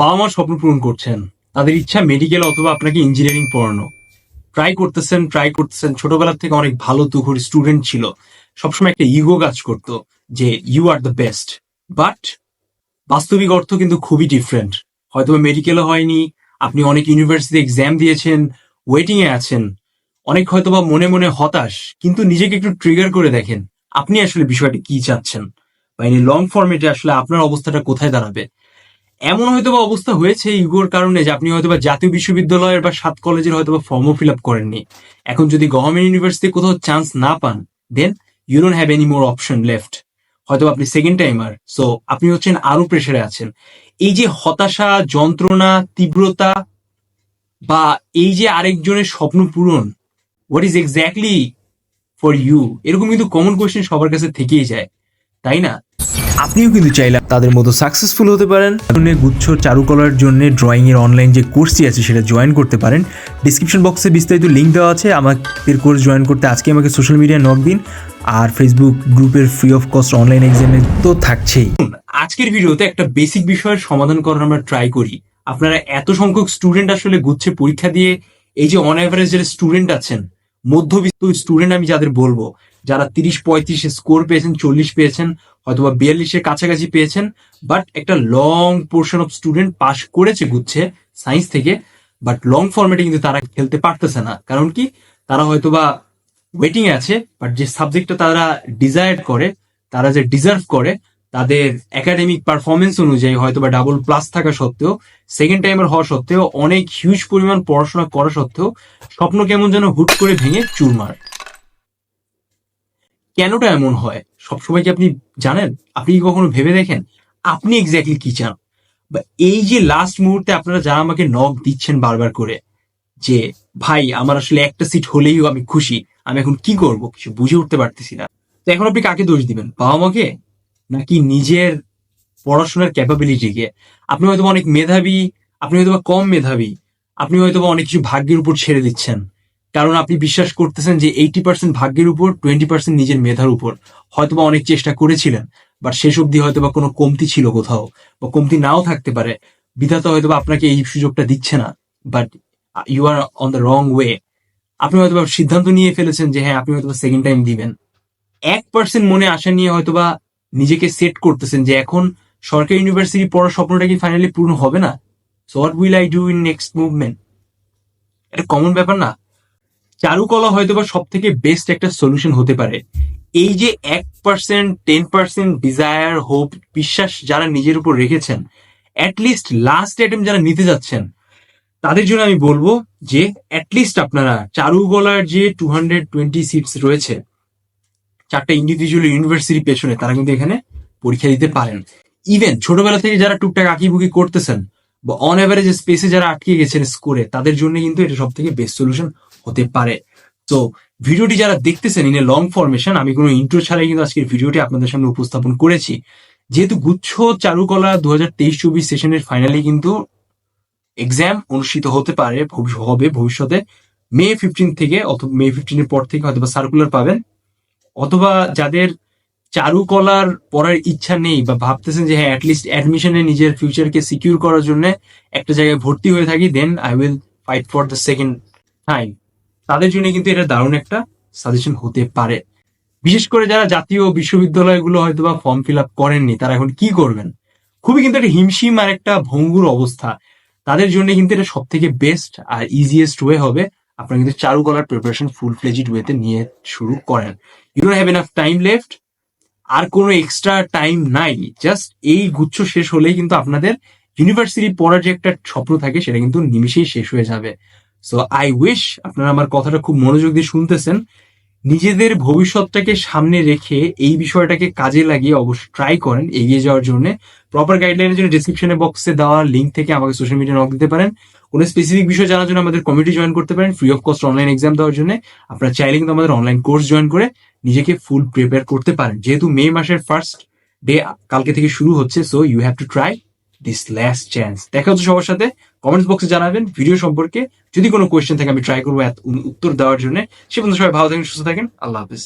বাবা মা স্বপ্ন পূরণ করছেন। তাদের ইচ্ছা মেডিকেল অথবা আপনাকে ইঞ্জিনিয়ারিং পড়ানো। ট্রাই করতেছেন ট্রাই করতেছেন। ছোটবেলার থেকে অনেক ভালো তুখুর স্টুডেন্ট ছিল। সবসময় একটা ইগো কাজ করতো যে you are the best but বাস্তবিক অর্থ কিন্তু খুবই ডিফারেন্ট হয়তো মেডিকেলও হয়নি, আপনি অনেক ইউনিভার্সিটি এক্সাম দিয়েছেন ওয়েটিং এ আছেন। অনেক হয়তো বা মনে মনে হতাশ, কিন্তু নিজেকে একটু ট্রিগার করে দেখেন, আপনি আসলে বিষয়টি কি চাচ্ছেন? বা লং ফর্মেটে আসলে আপনার অবস্থাটা কোথায় দাঁড়াবে? এমন হয়তো বা অবস্থা হয়েছে, ইগোর কারণে, যে আপনি হয়তো বা জাতীয় বিশ্ববিদ্যালয়ের বা সাত কলেজের হয়তো বা ফর্মও ফিল আপ করেননি। এখন যদি গভর্নমেন্ট ইউনিভার্সিটি কোথাও চান্স না পান then you don't have any more option left হয়তো আপনি সেকেন্ড টাইমার সো আপনি হচ্ছেন আরও প্রেশারে আছেন। এই যে হতাশা, যন্ত্রণা, তীব্রতা, বা এই যে আরেকজনের স্বপ্ন পূরণ what is exactly for you এরকম কিন্তু কমন কোয়েশ্চেন সবার কাছে থেকেই যায়, তাই না? আপনিও কিন্তু চাইলে তাদের মতো সাকসেসফুল হতে পারেন। গুচ্ছ চারুকলার জন্য ড্রয়িং এর অনলাইন যে কোর্সটি আছে, সেটা জয়েন করতে পারেন। ডিসক্রিপশন বক্সে বিস্তারিত লিঙ্ক দেওয়া আছে। আমাদের কোর্স জয়েন করতে আজকে আমাকে সোশ্যাল মিডিয়ায় নক দিন। আর ফেসবুক গ্রুপের ফ্রি অফ কস্ট অনলাইন এক্সামে তো থাকছেই। আজকের ভিডিওতে একটা বেসিক বিষয়ের সমাধান করার আমরা ট্রাই করি। আপনারা এত সংখ্যক স্টুডেন্ট আসলে গুচ্ছে পরীক্ষা দিয়ে, এই যে অন অ্যাভারেজ যারা স্টুডেন্ট আছেন মধ্যবিত্ত স্টুডেন্ট আমি যাদের বলব, যারা তিরিশ পঁয়ত্রিশে স্কোর পেয়েছেন, চল্লিশ পেয়েছেন, হয়তোবা বিয়াল্লিশের কাছাকাছি পেয়েছেন বাট একটা long portion of student pass করেছে গুচ্ছে সায়েন্স থেকে বাট লং ফর্মেটে কিন্তু তারা খেলতে পারতেছে না। কারণ কি? তারা হয়তোবা ওয়েটিং আছে বাট যে সাবজেক্টটা তারা ডিজায়ার করে, তারা যে ডিজার্ভ করে তাদের একাডেমিক পারফরমেন্স অনুযায়ী হয়তো বা ডাবল প্লাস থাকা সত্ত্বেও সেকেন্ড টাইমের হওয়া সত্ত্বেও, অনেক হিউজ পরিমাণ পড়াশোনা করা সত্ত্বেও, স্বপ্ন কেমন যেন হুট করে ভেঙে চুরমার। কেনটা এমন হয়? সবসময় কি আপনি জানেন? আপনি কি কখনো ভেবে দেখেন? আপনি এক্স্যাক্টলি কি চান? বা এই যে লাস্ট মুহূর্তে আপনারা যারা আমাকে নক দিচ্ছেন বারবার করে, যে, ভাই, আমার আসলে একটা সিট হলেই আমি খুশি, আমি এখন কি করব? কিছু বুঝে উঠতে পারতেছি না। তো এখন আপনি কাকে দোষ দিবেন? বাবা মাকে নাকি নিজের পড়াশোনার ক্যাপাবিলিটিকে আপনি হয়তো অনেক মেধাবী, আপনি হয়তো কম মেধাবী, আপনি হয়তো অনেক কিছু ভাগ্যের উপর ছেড়ে দিচ্ছেন। কারণ আপনি বিশ্বাস করতেছেন যে এইটি পার্সেন্ট ভাগ্যের উপর টোয়েন্টি পার্সেন্ট নিজের মেধার উপর। হয়তোবা অনেক চেষ্টা করেছিলেন বাট শেষ অব্দি হয়তোবা কোনো কমতি ছিল কোথাও, বা কমতি নাও থাকতে পারে। বিধাতা হয়তোবা আপনাকে এই সুযোগটা দিচ্ছে না but you are on the wrong way আপনি হয়তোবা সিদ্ধান্ত নিয়ে ফেলেছেন যে হ্যাঁ আপনি হয়তোবা সেকেন্ড টাইম দিবেন। এক পার্সেন্ট মনে আশা নিয়ে হয়তোবা নিজেকে সেট করতেছেন যে এখন সরকারি ইউনিভার্সিটি পড়ার স্বপ্নটা কি ফাইনালি পূর্ণ হবে না? So what will I do in next movement এটা কমন ব্যাপার না। চারুকলা হয়তো বা সব থেকে বেস্ট একটা সলিউশন হতে পারে। এই যে এক percent ten percent desire hope বিশ্বাস যারা নিজের উপর রেখেছেন অ্যাটলিস্ট লাস্ট অ্যাটেম্প যারা নিতে যাচ্ছেন, তাদের জন্য আমি বলব যে অ্যাটলিস্ট আপনারা চারুকলার যে টু হান্ড্রেড টোয়েন্টি সিটস রয়েছে চারটা ইন্ডিভিজুয়াল ইউনিভার্সিটি পেছনে তারা কিন্তু এখানে পরীক্ষা দিতে পারেন। ইভেন ছোটবেলা থেকে যারা টুকটাক আঁকিবুকি করতেছেন, বা অন অ্যাভারেজ স্পেসে যারা আটকে গেছেন স্কোরে তাদের জন্য কিন্তু এটা সব থেকে বেস্ট সলিউশন হতে পারে। তো ভিডিওটি যারা দেখতেছেন ইন এ লং ফরমেশন আমি কোনো ইন্ট্রো ছাড়াই কিন্তু আজকের ভিডিওটি আপনাদের সামনে উপস্থাপন করেছি। যেহেতু গুচ্ছ চারুকলা দু হাজার তেইশ চব্বিশ সেশনের ফাইনালি কিন্তু এক্সাম অনুষ্ঠিত হতে পারে হবে ভবিষ্যতে, মে ফিফটিন থেকে অথবা মে ফিফটিনের পর থেকে হয়তো সার্কুলার পাবেন। অথবা যাদের চারুকলার পড়ার ইচ্ছা নেই বা ভাবতেছেন যে হ্যাঁ অ্যাটলিস্ট অ্যাডমিশনে নিজের ফিউচারকে সিকিউর করার জন্য একটা জায়গায় ভর্তি হয়ে থাকি then I will fight for the second time তাদের জন্য কিন্তু এটা দারুণ একটা সাজেশন হতে পারে। বিশেষ করে যারা জাতীয় বিশ্ববিদ্যালয়গুলো হয়তো বা ফর্ম ফিল আপ করেননি, তারা এখন কি করবেন? খুবই কিন্তু একটা হিমশিম আর একটা ভঙ্গুর অবস্থা। তাদের জন্য কিন্তু এটা সব থেকে বেস্ট আর ইজিয়েস্ট ওয়ে হবে। আপনারা কিন্তু চারুকলার প্রিপারেশন ফুল ফ্লেজিড ওয়েতে নিয়ে শুরু করেন। You don't have enough time left আর কোনো এক্সট্রা টাইম নাই। জাস্ট এই গুচ্ছ শেষ হলেই কিন্তু আপনাদের ইউনিভার্সিটি পড়ার যে একটা স্বপ্ন থাকে, সেটা কিন্তু নিমিশেই শেষ হয়ে যাবে। সো আই উইশ আপনারা আমার কথাটা খুব মনোযোগ দিয়ে শুনতেছেন। নিজেদের ভবিষ্যৎটাকে সামনে রেখে এই বিষয়টাকে কাজে লাগিয়ে অবশ্যই ট্রাই করেন, এগিয়ে যাওয়ার জন্য। প্রপার গাইডলাইনের জন্য ডিসক্রিপশনে বক্সে দেওয়া লিঙ্ক থেকে আমাকে সোশ্যাল মিডিয়া নক দিতে পারেন। কোনো স্পেসিফিক বিষয় জানার জন্য আমাদের কমিটি জয়েন করতে পারেন free of cost online exam দেওয়ার জন্য। আপনারা চাইলে কিন্তু আমাদের অনলাইন কোর্স জয়েন করে নিজেকে ফুল প্রিপেয়ার করতে পারেন। যেহেতু মে মাসের ফার্স্ট ডে কালকে থেকে শুরু হচ্ছে so you have to try this last chance দেখা হচ্ছে সবার সাথে। কমেন্টস বক্সে জানাবেন। ভিডিও সম্পর্কে যদি কোনো কোয়েশ্চেন থাকে, আমি ট্রাই করব উত্তর দেওয়ার জন্য। সে পর্যন্ত সবাই ভালো থাকেন, সুস্থ থাকেন। আল্লাহ হাফিজ।